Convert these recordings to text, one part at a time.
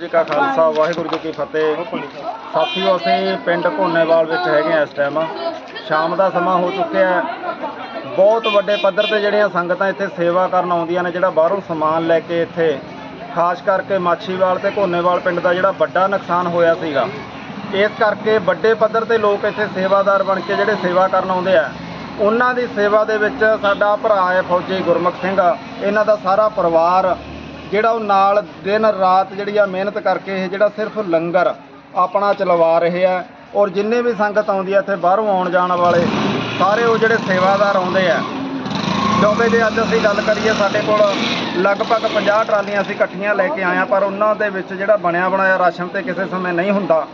ਜੀ ਕਾ ਖਾਲਸਾ, ਵਾਹਿਗੁਰੂ ਜੀ ਕੀ ਫਤਿਹ। ਸਾਥੀਓ, ਅਸੀਂ ਪਿੰਡ ਘੋਨੇਵਾਲ ਵਿੱਚ ਹੈਗੇ ਆ ਇਸ ਟਾਈਮ ਸ਼ਾਮ ਦਾ ਸਮਾਂ ਹੋ ਚੁੱਕਿਆ ਹੈ। ਬਹੁਤ ਵੱਡੇ ਪੱਧਰ ਤੇ ਜਿਹੜੀਆਂ ਸੰਗਤਾਂ ਇੱਥੇ ਸੇਵਾ ਕਰਨ ਆਉਂਦੀਆਂ ਨੇ, ਜਿਹੜਾ ਬਾਹਰੋਂ ਸਮਾਨ ਲੈ ਕੇ ਇੱਥੇ, ਖਾਸ ਕਰਕੇ ਮਾਛੀਵਾਲ ਤੇ ਘੋਨੇਵਾਲ ਪਿੰਡ ਦਾ ਜਿਹੜਾ ਵੱਡਾ ਨੁਕਸਾਨ ਹੋਇਆ ਸੀਗਾ। ਇਸ ਕਰਕੇ ਵੱਡੇ ਪੱਧਰ ਤੇ ਲੋਕ ਇੱਥੇ ਸੇਵਾਦਾਰ ਬਣ ਕੇ ਜਿਹੜੇ ਸੇਵਾ ਕਰਨ ਆਉਂਦੇ ਆ, ਉਹਨਾਂ ਦੀ ਸੇਵਾ ਦੇ ਵਿੱਚ ਸਾਡਾ ਭਰਾ ਹੈ ਫੌਜੀ ਗੁਰਮੁਖ ਸਿੰਘ। ਇਹਨਾਂ ਦਾ ਸਾਰਾ ਪਰਿਵਾਰ ਜਿਹੜਾ ਉਹ ਨਾਲ ਦਿਨ ਰਾਤ ਜਿਹੜੀ ਆ ਮਿਹਨਤ ਕਰਕੇ ਇਹ ਜਿਹੜਾ ਸਿਰਫ ਲੰਗਰ ਆਪਣਾ ਚਲਵਾ ਰਹੇ ਆ ਔਰ ਜਿੰਨੇ ਵੀ ਸੰਗਤ ਆਉਂਦੀ ਆ ਇੱਥੇ ਬਾਹਰੋਂ ਆਉਣ ਜਾਣ ਵਾਲੇ, ਸਾਰੇ ਉਹ ਜਿਹੜੇ ਸੇਵਾਦਾਰ ਆਉਂਦੇ ਆ। ਕਿਉਂਕਿ ਜੇ ਅੱਜ ਅਸੀਂ ਗੱਲ ਕਰੀਏ ਸਾਡੇ ਕੋਲ ਲਗਭਗ 50 ਟਰਾਲੀਆਂ ਅਸੀਂ ਇਕੱਠੀਆਂ ਲੈ ਕੇ ਆਏ ਆ, ਪਰ ਉਹਨਾਂ ਦੇ ਵਿੱਚ ਜਿਹੜਾ ਬਣਿਆ ਬਣਾਇਆ ਰਾਸ਼ਨ ਤੇ ਕਿਸੇ ਸਮੇਂ ਨਹੀਂ ਹੁੰਦਾ।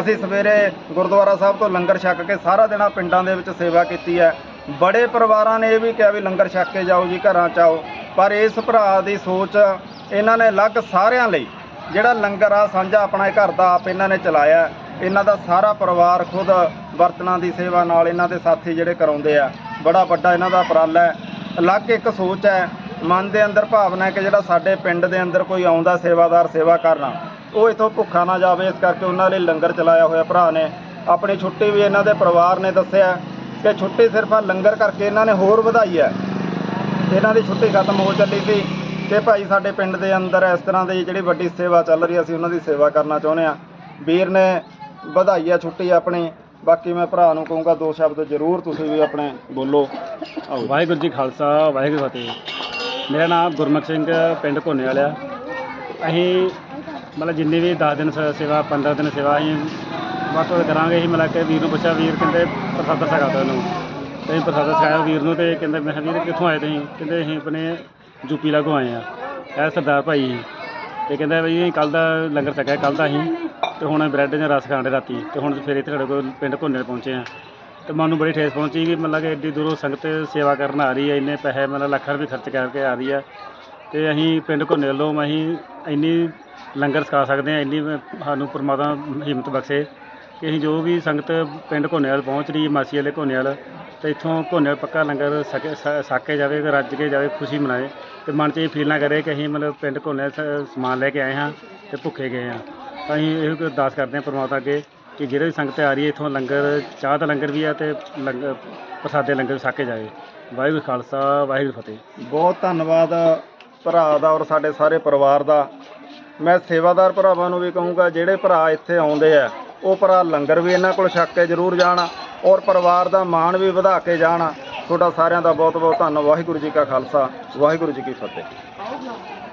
ਅਸੀਂ ਸਵੇਰੇ ਗੁਰਦੁਆਰਾ ਸਾਹਿਬ ਤੋਂ ਲੰਗਰ ਛਕ ਕੇ ਸਾਰਾ ਦਿਨ ਆ ਪਿੰਡਾਂ ਦੇ ਵਿੱਚ ਸੇਵਾ ਕੀਤੀ ਹੈ ਬੜੇ ਪਰਿਵਾਰਾਂ ਨੇ ਇਹ ਵੀ ਕਿਹਾ ਵੀ ਲੰਗਰ ਛਕ ਕੇ ਜਾਓ ਜੀ, ਘਰਾਂ ਚ ਆਓ। ਪਰ ਇਸ ਭਰਾ ਦੀ ਸੋਚ ਇਹਨਾਂ ਨੇ ਅਲੱਗ ਸਾਰਿਆਂ ਲਈ ਜਿਹੜਾ ਲੰਗਰ ਆ, ਸਾਂਝਾ ਆਪਣਾ ਘਰ ਦਾ ਆਪ ਇਹਨਾਂ ਨੇ ਚਲਾਇਆ ਇਹਨਾਂ ਦਾ ਸਾਰਾ ਪਰਿਵਾਰ ਖੁਦ ਬਰਤਨਾਂ ਦੀ ਸੇਵਾ ਨਾਲ ਇਹਨਾਂ ਦੇ ਸਾਥੀ ਜਿਹੜੇ ਕਰਾਉਂਦੇ ਆ, ਬੜਾ ਵੱਡਾ ਇਹਨਾਂ ਦਾ ਉਪਰਾਲਾ ਹੈ। ਅਲੱਗ ਇੱਕ ਸੋਚ ਹੈ, ਮਨ ਦੇ ਅੰਦਰ ਭਾਵਨਾ ਹੈ ਕਿ ਜਿਹੜਾ ਸਾਡੇ ਪਿੰਡ ਦੇ ਅੰਦਰ ਕੋਈ ਆਉਂਦਾ ਸੇਵਾਦਾਰ, ਸੇਵਾ ਕਰਨਾ, ਉਹ ਇਥੋਂ ਭੁੱਖਾ ਨਾ ਜਾਵੇ। ਇਸ ਕਰਕੇ ਉਹਨਾਂ ਲਈ ਲੰਗਰ ਚਲਾਇਆ ਹੋਇਆ ਭਰਾ ਨੇ। ਆਪਣੀ ਛੁੱਟੀ ਵੀ ਇਹਨਾਂ ਦੇ ਪਰਿਵਾਰ ਨੇ ਦੱਸਿਆ ਕਿ ਛੁੱਟੀ ਸਿਰਫ ਲੰਗਰ ਕਰਕੇ ਇਹਨਾਂ ਨੇ ਹੋਰ ਵਧਾਈ ਹੈ। ਇਹਨਾਂ ਦੀ ਛੁੱਟੀ ਖਤਮ ਹੋ ਚੱਲੀ ਸੀ। ਕਿ ਭਾਈ ਸਾਡੇ ਪਿੰਡ ਦੇ ਅੰਦਰ ਇਸ ਤਰ੍ਹਾਂ ਦੀ ਜਿਹੜੀ ਵੱਡੀ ਸੇਵਾ ਚੱਲ ਰਹੀ ਹੈ ਅਸੀਂ ਉਹਨਾਂ ਦੀ ਸੇਵਾ ਕਰਨਾ ਚਾਹੁੰਦੇ ਆ। ਵੀਰ ਨੇ ਵਧਾਈ ਆ, ਛੁੱਟੀ ਆਪਣੀ। ਬਾਕੀ ਮੈਂ ਭਰਾ ਨੂੰ ਕਹੂੰਗਾ, ਦੋ ਸ਼ਬਦ ਜ਼ਰੂਰ ਤੁਸੀਂ ਵੀ ਆਪਣੇ ਬੋਲੋ। ਆਓ। ਵਾਹਿਗੁਰੂ ਜੀ ਖਾਲਸਾ, ਵਾਹਿਗੁਰੂ ਫਤਿਹ। ਮੇਰਾ ਨਾਮ ਗੁਰਮੁਖ ਸਿੰਘ, ਪਿੰਡ ਘੋਨੇ ਵਾਲਿਆ ਅਸੀਂ ਮਤਲਬ ਜਿੰਨੀ ਵੀ 10 ਦਿਨ ਸੇਵਾ 15 ਦਿਨ ਸੇਵਾ ਅਸੀਂ ਵੱਧ ਤੋਂ ਕਰਾਂਗੇ, ਅਸੀਂ ਮਤਲਬ ਕਿ ਵੀਰ ਨੂੰ ਪੁੱਛਿਆ, ਵੀਰ ਕਹਿੰਦੇ ਪ੍ਰਸਾਦਾ ਸਕਾ ਦਿਓ ਇਹਨੂੰ। ਤੇ ਅਸੀਂ ਪ੍ਰਸਾਦਾ ਸਕਾਇਆ ਵੀਰ ਨੂੰ ਤੇ ਕਹਿੰਦੇ, ਮੈਂ ਕਿਹਾ, ਵੀਰ ਕਿੱਥੋਂ ਆਏ ਤੁਸੀਂ? ਕਹਿੰਦੇ ਅਸੀਂ ਆਪਣੇ ਯੂਪੀ ਲਾਗੋਂ ਆਏ ਆ। ਇਹ ਸਰਦਾਰ ਭਾਈ ਸੀ। ਤੇ ਕਹਿੰਦਾ ਵੀ ਅਸੀਂ ਕੱਲ ਦਾ ਲੰਗਰ ਛਕਿਆ ਕੱਲ ਦਾ ਅਸੀਂ ਤੇ ਹੁਣ ਬ੍ਰੈਡ ਜਾਂ ਰਸ ਖਾਣ ਖਾਂਦੇ ਰਾਤੀ। ਤੇ ਹੁਣ ਫਿਰ ਇੱਥੇ ਸਾਡੇ ਕੋਲ ਪਿੰਡ ਘੋਨੇ ਪਹੁੰਚੇ ਆ। ਤੇ ਮਨ ਨੂੰ ਬੜੀ ਠੇਸ ਪਹੁੰਚੀ ਕਿ ਮਤਲਬ ਕਿ ਐਡੀ ਦੂਰੋਂ ਸੰਗਤ ਸੇਵਾ ਕਰਨ ਆ ਰਹੀ ਹੈ ਇੰਨੇ ਪੈਸੇ ਮਤਲਬ ਲੱਖਾਂ ਰੁਪਏ ਖਰਚ ਕਰਕੇ ਆ ਰਹੀ ਹੈ ਤੇ ਅਸੀਂ ਪਿੰਡ ਘੋਨੇ ਵੱਲੋਂ ਅਸੀਂ ਇੰਨੀ ਲੰਗਰ ਛਕਾ ਸਕਦੇ ਹਾਂ ਇੰਨੀ ਸਾਨੂੰ ਪਰਮਾਤਮਾ ਹਿੰਮਤ ਬਖਸ਼ੇ ਕਿ ਅਸੀਂ ਜੋ ਵੀ ਸੰਗਤ ਪਿੰਡ ਘੋਨੇ ਵੱਲ ਪਹੁੰਚ ਰਹੀ ਹੈ, ਮਾਸੀ ਵਾਲੇ ਘੋਨੇ ਵੱਲ ਤੇ ਇੱਥੋਂ ਘੋਨੇ ਪੱਕਾ ਲੰਗਰ ਸਕੇ ਸ- ਛਕ ਜਾਵੇ ਤੇ ਰੱਜ ਕੇ ਜਾਵੇ, ਖੁਸ਼ੀ ਮਨਾਏ ਤੇ ਮਨ 'ਚ ਇਹ ਫੀਲ ਨਾ ਕਰੇ ਕਿ ਅਸੀਂ ਮਤਲਬ ਪਿੰਡ ਘੋਨੇ ਸਮਾਨ ਲੈ ਕੇ ਆਏ ਹਾਂ ਤੇ ਭੁੱਖੇ ਗਏ ਹਾਂ। ਤਾਂ ਅਸੀਂ ਇਹੋ ਕੁ ਅਰਦਾਸ ਕਰਦੇ ਹਾਂ ਪਰਮਾਤਮਾ ਅੱਗੇ ਕਿ ਜਿਹੜੇ ਵੀ ਸੰਗਤ ਆ ਰਹੀ ਹੈ, ਇੱਥੋਂ ਲੰਗਰ, ਚਾਹ ਦਾ ਲੰਗਰ ਵੀ ਆ ਤੇ ਲੰਗਰ ਪ੍ਰਸਾਦੇ ਲੰਗਰ ਵੀ ਛਕ ਜਾਵੇ। ਵਾਹਿਗੁਰੂ ਖਾਲਸਾ, ਵਾਹਿਗੁਰੂ ਫਤਿਹ। ਬਹੁਤ ਧੰਨਵਾਦ ਭਰਾ ਦਾ ਔਰ ਸਾਡੇ ਸਾਰੇ ਪਰਿਵਾਰ ਦਾ। ਮੈਂ ਸੇਵਾਦਾਰ ਭਰਾਵਾਂ ਨੂੰ ਵੀ ਕਹੂੰਗਾ, ਜਿਹੜੇ ਭਰਾ ਇੱਥੇ ਆਉਂਦੇ ਆ, ਉਹ ਭਰਾ ਲੰਗਰ ਵੀ ਇਹਨਾਂ ਕੋਲ ਛੱਕ ਕੇ ਜ਼ਰੂਰ ਜਾਣ। ਔਰ ਪਰਿਵਾਰ ਦਾ ਮਾਣ ਵੀ ਵਧਾ ਕੇ ਜਾਣ। ਤੁਹਾਡਾ ਸਾਰਿਆਂ ਦਾ ਬਹੁਤ ਬਹੁਤ ਧੰਨਵਾਦ ਵਾਹਿਗੁਰੂ ਜੀ ਕਾ ਖਾਲਸਾ। ਵਾਹਿਗੁਰੂ ਜੀ ਕੀ ਫਤਿਹ।